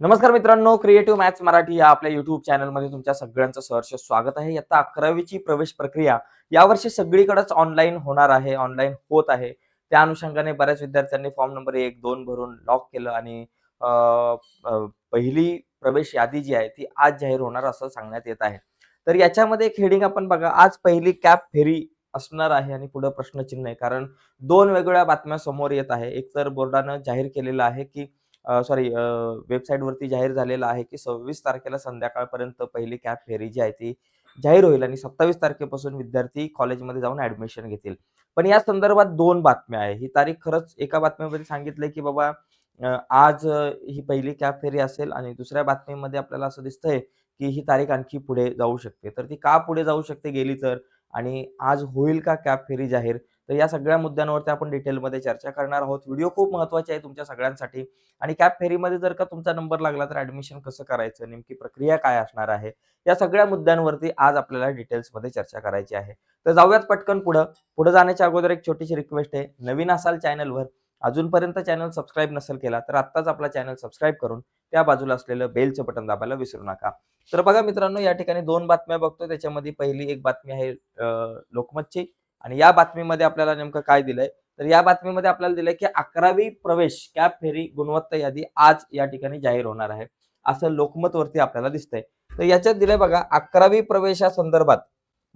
नमस्कार मित्रांनो creative maths Marathi या आपल्या युट्यूब चॅनलमध्ये तुमच्या सगळ्यांचं सहर्ष स्वागत आहे. आता अकरावीची प्रवेश प्रक्रिया यावर्षी सगळीकडेच ऑनलाईन होणार आहे ऑनलाईन होत आहे. त्या अनुषंगाने बऱ्याच विद्यार्थ्यांनी फॉर्म नंबर एक दोन भरून लॉक केलं आणि पहिली प्रवेश यादी जी आहे ती आज जाहीर होणार असं सांगण्यात येत आहे. तर याच्यामध्ये एक हेडिंग आपण बघा आज पहिली कॅप फेरी असणार आहे आणि पुढे प्रश्नचिन्ह आहे. कारण दोन वेगवेगळ्या बातम्या समोर येत आहे. एक तर बोर्डानं जाहीर केलेलं आहे की सॉरी वेबसाईटवरती जाहीर झालेलं आहे की सव्वीस तारखेला संध्याकाळपर्यंत पहिली कॅब फेरी जी आहे ती जाहीर होईल आणि सत्तावीस तारखेपासून विद्यार्थी कॉलेजमध्ये जाऊन ऍडमिशन घेतील. पण या संदर्भात दोन बातम्या आहे. ही तारीख खरंच एका बातमीमध्ये सांगितलंय की बाबा आज ही पहिली कॅब फेरी असेल आणि दुसऱ्या बातमीमध्ये आपल्याला असं दिसतंय की ही तारीख आणखी पुढे जाऊ शकते. तर ती का पुढे जाऊ शकते गेली तर? आणि आज होईल का कॅब फेरी जाहीर? तर या सगळ्या मुद्द्यांवरती आपण डिटेलमध्ये चर्चा करणार आहोत. व्हिडिओ खूप महत्त्वाचे आहे तुमच्या सगळ्यांसाठी. आणि कॅप फेरीमध्ये जर का तुमचा नंबर लागला तर ऍडमिशन कसं करायचं? नेमकी प्रक्रिया काय असणार आहे? या सगळ्या मुद्द्यांवरती आज आपल्याला डिटेल्समध्ये चर्चा करायची आहे. तर जाऊयात पटकन पुढं. पुढे जाण्याच्या अगोदर एक छोटीशी रिक्वेस्ट आहे. नवीन असाल चॅनलवर अजूनपर्यंत चॅनल सबस्क्राईब नसेल केला तर आत्ताच आपला चॅनल सबस्क्राईब करून त्या बाजूला असलेलं बेलचं बटन दाबायला विसरू नका. तर बघा मित्रांनो या ठिकाणी दोन बातम्या बघतो त्याच्यामध्ये पहिली एक बातमी आहे लोकमतची. आणि या बातमीमध्ये आपल्याला नेमकं काय दिलंय? तर या बातमीमध्ये आपल्याला दिलंय की अकरावी प्रवेश कॅब फेरी गुणवत्ता यादी आज या ठिकाणी जाहीर होणार आहे. असं लोकमत वरती आपल्याला दिसतंय. तर याच्यात दिलंय बघा अकरावी प्रवेशा संदर्भात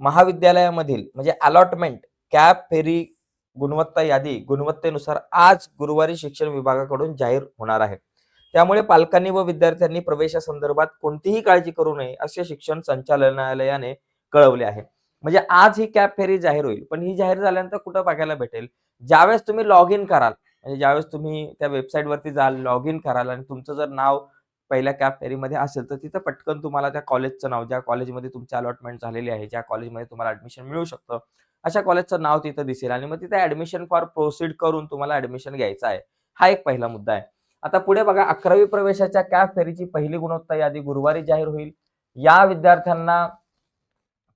महाविद्यालयामधील म्हणजे अलॉटमेंट कॅब फेरी गुणवत्ता यादी गुणवत्तेनुसार आज गुरुवारी शिक्षण विभागाकडून जाहीर होणार आहे. त्यामुळे पालकांनी व विद्यार्थ्यांनी प्रवेशासंदर्भात कोणतीही काळजी करू नये असे शिक्षण संचालनालयाने कळवले आहे. म्हणजे आज ही कॅब फेरी जाहीर होईल पण ही जाहीर झाल्यानंतर कुठं बघायला भेटेल? ज्यावेळेस तुम्ही लॉग इन कराल म्हणजे ज्यावेळेस तुम्ही त्या वेबसाईटवरती जाल लॉग इन कराल आणि तुमचं जर नाव पहिल्या कॅब फेरीमध्ये असेल तर तिथं पटकन तुम्हाला त्या कॉलेजचं नाव ज्या कॉलेजमध्ये तुमची अलॉटमेंट झालेली आहे ज्या कॉलेजमध्ये तुम्हाला ऍडमिशन मिळू शकतं अशा कॉलेजचं नाव तिथं दिसेल आणि मग तिथे ऍडमिशन फॉर प्रोसीड करून तुम्हाला ऍडमिशन घ्यायचं आहे. हा एक पहिला मुद्दा आहे. आता पुढे बघा अकरावी प्रवेशाच्या कॅब फेरीची पहिली गुणवत्ता यादी गुरुवारी जाहीर होईल. या विद्यार्थ्यांना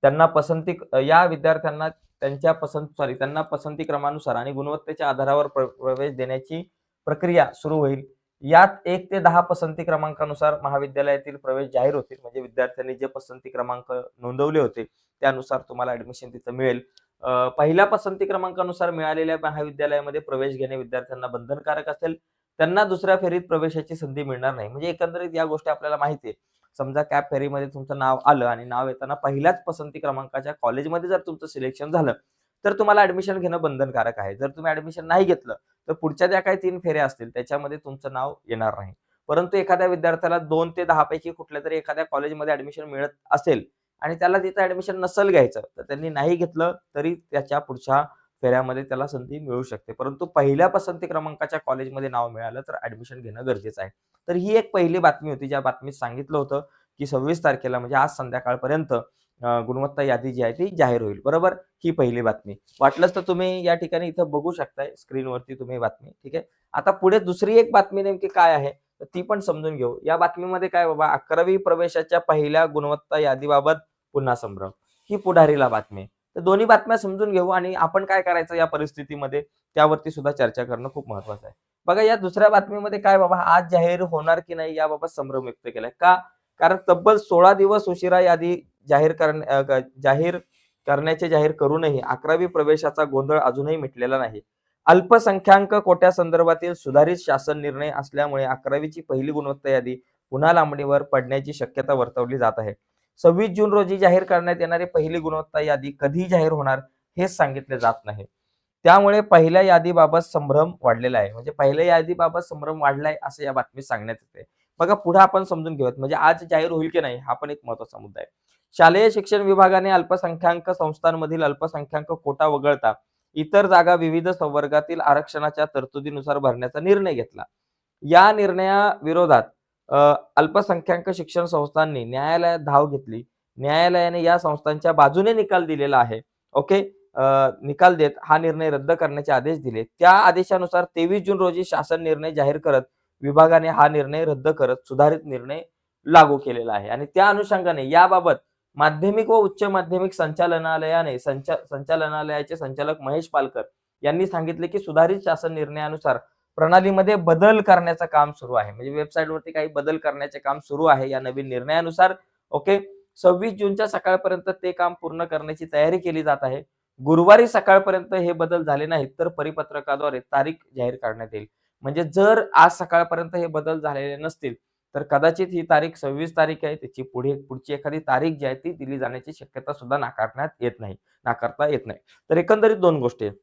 त्यांना पसंती या विद्यार्थ्यांना त्यांच्या पसंत सॉरी त्यांना पसंती क्रमानुसार आणि गुणवत्तेच्या आधारावर प्र- प्रवेश देण्याची प्रक्रिया सुरू होईल. यात एक ते दहा पसंती क्रमांकानुसार महाविद्यालयातील प्रवेश जाहीर होतील. म्हणजे विद्यार्थ्यांनी जे पसंती क्रमांक नोंदवले होते त्यानुसार तुम्हाला ऍडमिशन तिथं मिळेल. अं, पहिल्या पसंती क्रमांकानुसार मिळालेल्या महाविद्यालयामध्ये प्रवेश घेणे विद्यार्थ्यांना बंधनकारक असेल. त्यांना दुसऱ्या फेरीत प्रवेशाची संधी मिळणार नाही. म्हणजे एकंदरीत या गोष्टी आपल्याला माहिती आहे. समजा कॅब फेरीमध्ये तुमचं नाव आलं आणि नाव येताना पहिल्याच पसंती क्रमांकाच्या कॉलेजमध्ये जर तुमचं सिलेक्शन झालं तर तुम्हाला ऍडमिशन घेणं बंधनकारक आहे. जर तुम्ही ऍडमिशन नाही घेतलं तर पुढच्या ज्या काही तीन फेऱ्या असतील त्याच्यामध्ये तुमचं नाव येणार नाही. परंतु एखाद्या विद्यार्थ्याला दोन ते दहा पैकी कुठल्या तरी एखाद्या कॉलेजमध्ये ऍडमिशन मिळत असेल आणि त्याला तिथं ऍडमिशन नसेल घ्यायचं तर त्यांनी नाही घेतलं तरी त्याच्या पुढच्या फेऱ्यामध्ये त्याला संधी मिळू शकते. परंतु पहिल्या पसंती क्रमांकाच्या कॉलेजमध्ये नाव मिळालं तर ऍडमिशन घेणं गरजेचं आहे. तर ही एक पहिली बातमी होती ज्या बातमीत सांगितलं होतं की सव्वीस तारखेला म्हणजे आज संध्याकाळपर्यंत गुणवत्ता यादी जी आहे ती जाहीर होईल. बरोबर? ही पहिली बातमी. वाटलंच तर तुम्ही या ठिकाणी इथं बघू शकताय स्क्रीनवरती तुम्ही बातमी ठीक आहे? आता पुढे दुसरी एक बातमी नेमकी काय आहे ती पण समजून घेऊ. या बातमीमध्ये काय बाबा अकरावी प्रवेशाच्या पहिल्या गुणवत्ता यादीबाबत पुन्हा संभ्रम. ही पुढारीला बातमी. तर दोन्ही बातम्या समजून घेऊ आणि आपण काय करायचं या परिस्थितीमध्ये त्यावरती सुद्धा चर्चा करणं खूप महत्वाचं आहे. बघा या दुसऱ्या बातमीमध्ये काय बाबा आज जाहीर होणार की नाही याबाबत संभ्रम व्यक्त केलाय. का? कारण तब्बल सोळा दिवस उशिरा यादी जाहीर करण्या जाहीर करण्याचे जाहीर करूनही अकरावी प्रवेशाचा गोंधळ अजूनही मिटलेला नाही. अल्पसंख्याक कोट्या संदर्भातील सुधारित शासन निर्णय असल्यामुळे अकरावीची पहिली गुणवत्ता यादी पुन्हा लांबणीवर पडण्याची शक्यता वर्तवली जात आहे. सव्वीस जून रोजी जाहीर करण्यात येणारी पहिली गुणवत्ता यादी कधी जाहीर होणार हेच सांगितले जात नाही. त्यामुळे पहिल्या यादीबाबत संभ्रम वाढलेला आहे. म्हणजे पहिल्या यादीबाबत संभ्रम वाढलाय असं या बातमीत सांगण्यात येते बघा पुढे आपण समजून घेऊयात. म्हणजे आज जाहीर होईल की नाही हा पण एक महत्त्वाचा मुद्दा आहे. शालेय शिक्षण विभागाने अल्पसंख्याक संस्थांमधील अल्पसंख्याक कोटा वगळता इतर जागा विविध संवर्गातील आरक्षणाच्या तरतुदीनुसार भरण्याचा निर्णय घेतला. या निर्णयाविरोधात अल्पसंख्याक शिक्षण संस्थांनी न्यायालयात धाव घेतली. न्यायालयाने या संस्थांच्या बाजूने निकाल दिलेला आहे. ओके? निकाल देत हा निर्णय रद्द करण्याचे आदेश दिले. त्या आदेशानुसार तेवीस जून रोजी शासन निर्णय जाहीर करत विभागाने हा निर्णय रद्द करत सुधारित निर्णय लागू केलेला आहे. आणि त्या अनुषंगाने याबाबत माध्यमिक व उच्च माध्यमिक संचालनालयाने संचा संचालनालयाचे संचालक महेश पालकर यांनी सांगितले की सुधारित शासन निर्णयानुसार प्रणालीमध्ये बदल करण्याचं काम सुरू आहे. म्हणजे वेबसाईटवरती काही बदल करण्याचे काम सुरू आहे या नवीन निर्णयानुसार. ओके सव्वीस जूनच्या सकाळपर्यंत ते काम पूर्ण करण्याची तयारी केली जात आहे. गुरुवारी सकाळपर्यंत हे बदल झाले नाहीत तर परिपत्रकाद्वारे तारीख जाहीर करण्यात येईल. म्हणजे जर आज सकाळपर्यंत हे बदल झालेले नसतील तर कदाचित ही तारीख सव्वीस तारीख आहे त्याची पुढे पुढची एखादी तारीख जी आहे ती दिली जाण्याची शक्यता सुद्धा नाकारण्यात येत नाही नाकारता येत नाही. तर एकंदरीत दोन गोष्टी आहेत.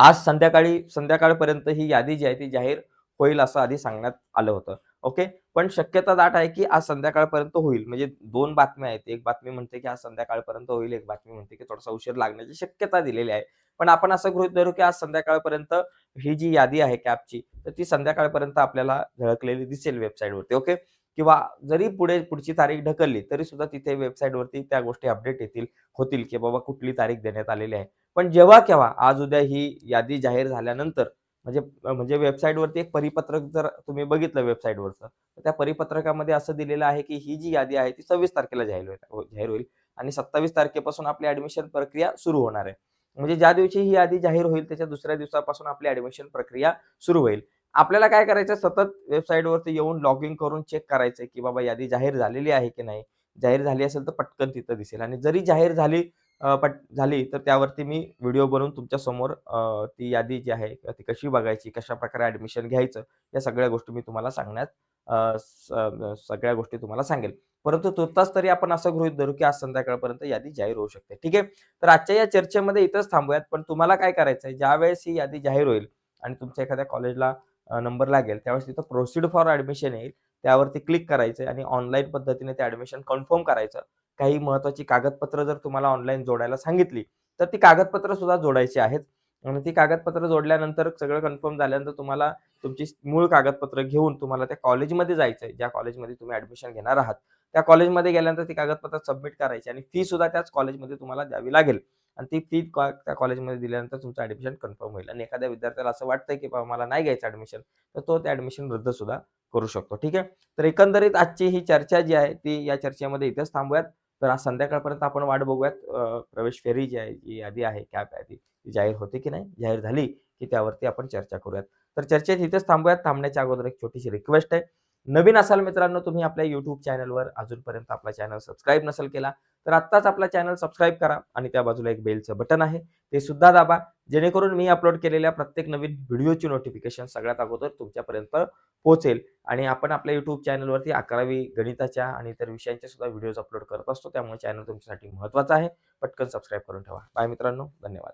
आज संध्याकाळी संध्याकाळपर्यंत ही यादी जी आहे ती जाहीर होईल असं आधी सांगण्यात आलं होतं. ओके? पण शक्यता दाट आहे की आज संध्याकाळपर्यंत होईल. म्हणजे दोन बातम्या आहेत. एक बातमी म्हणते की आज संध्याकाळपर्यंत होईल. एक बातमी म्हणते की थोडासा उशीर लागण्याची शक्यता दिलेली आहे. पण आपण असं गृहित धरू की आज संध्याकाळपर्यंत ही जी यादी आहे कॅबची तर ती संध्याकाळपर्यंत आपल्याला झळकलेली दिसेल वेबसाईटवरती ओके? किंवा जरी पुढे पुढची तारीख ढकलली तरी सुद्धा तिथे वेबसाईटवरती त्या गोष्टी अपडेट येतील होतील की बाबा कुठली तारीख देण्यात आलेली आहे. पण जेव्हा केव्हा आज उद्या ही यादी जाहीर झाल्यानंतर म्हणजे म्हणजे वेबसाईटवरती एक परिपत्रक जर तुम्ही बघितलं वेबसाईटवरचं तर त्या परिपत्रकामध्ये असं दिलेलं आहे की ही जी यादी आहे ती सव्वीस तारखेला जाहीर होईल हो, जाहीर होईल आणि सत्तावीस तारखेपासून आपली ऍडमिशन प्रक्रिया सुरू होणार आहे. म्हणजे ज्या दिवशी ही यादी जाहीर होईल त्याच्या दुसऱ्या दिवसापासून आपली ऍडमिशन प्रक्रिया सुरू होईल. आपल्याला काय करायचं सतत वेबसाईटवरती येऊन लॉग इन करून चेक करायचं की बाबा यादी जाहीर झालेली आहे की नाही? जाहीर झाली असेल तर पटकन तिथं दिसेल. आणि जरी जाहीर झाली पट झाली तर त्यावरती मी व्हिडिओ बनवून तुमच्यासमोर ती यादी जी आहे ती कशी बघायची कशा प्रकारे ऍडमिशन घ्यायचं या सगळ्या गोष्टी मी तुम्हाला सांगण्यात स- सगळ्या गोष्टी तुम्हाला सांगेल. परंतु तुर्तास तरी आपण असं गृहित धरू की आज संध्याकाळपर्यंत यादी जाहीर होऊ शकते. ठीक आहे? तर आजच्या या चर्चेमध्ये इथंच थांबूयात. पण तुम्हाला काय करायचं आहे ज्यावेळेस ही यादी जाहीर होईल आणि तुमच्या एखाद्या कॉलेजला नंबर लागेल त्यावेळेस तिथं प्रोसीड फॉर ऍडमिशन येईल. त्यावरती क्लिक करायचं आणि ऑनलाईन पद्धतीने ते ऍडमिशन कन्फर्म करायचं. काही महत्वाची कागदपत्र जर तुम्हाला ऑनलाईन जोडायला सांगितली तर ती कागदपत्र सुद्धा जोडायची आहेत. आणि ती कागदपत्र जोडल्यानंतर सगळं कन्फर्म झाल्यानंतर तुम्हाला तुमची मूळ कागदपत्र घेऊन तुम्हाला त्या कॉलेजमध्ये जायचं आहे ज्या कॉलेजमध्ये तुम्ही ऍडमिशन घेणार आहात. त्या कॉलेजमध्ये गेल्यानंतर ती कागदपत्र सबमिट करायची आणि फी सुद्धा त्याच कॉलेजमध्ये तुम्हाला द्यावी लागेल. आणि ती फी त्या कॉलेजमध्ये दिल्यानंतर तुमचं ऍडमिशन कन्फर्म होईल. आणि एखाद्या विद्यार्थ्याला असं वाटतंय की बाबा मला नाही घ्यायचं ऍडमिशन तर तो ते ऍडमिशन रद्द सुद्धा करू शकतो. ठीक आहे? तर एकंदरीत आजची ही चर्चा जी आहे ती या चर्चेमध्ये इथेच थांबूयात. तर आज संध्याकाळपर्यंत आपण वाट बघूयात. प्रवेश फेरी जी आहे जी यादी आहे कॅब यादी ती जाहीर होते की नाही? जाहीर झाली की त्यावरती आपण चर्चा करूयात. तर चर्चेत इथेच थांबूयात. थांबण्याच्या अगोदर एक छोटीशी रिक्वेस्ट आहे. नवीन असाल मित्रांनो तुम्ही आपल्या युट्यूब चॅनलवर अजूनपर्यंत आपला चॅनल सबस्क्राईब नसेल केला तर आत्ताच आपला चॅनल सबस्क्राईब करा आणि त्या बाजूला एक बेलचं बटन आहे. ते सुद्धा दाबा जेणेकरून मी अपलोड केलेल्या प्रत्येक नवीन व्हिडिओची नोटिफिकेशन सगळ्यात अगोदर तुमच्यापर्यंत पोहोचेल. आणि आपण आपल्या युट्यूब चॅनलवरती अकरावी गणिताच्या आणि इतर विषयांचे सुद्धा व्हिडिओज अपलोड करत असतो त्यामुळे चॅनल तुमच्यासाठी महत्त्वाचा आहे. पटकन सबस्क्राईब करून ठेवा. बाय मित्रांनो धन्यवाद.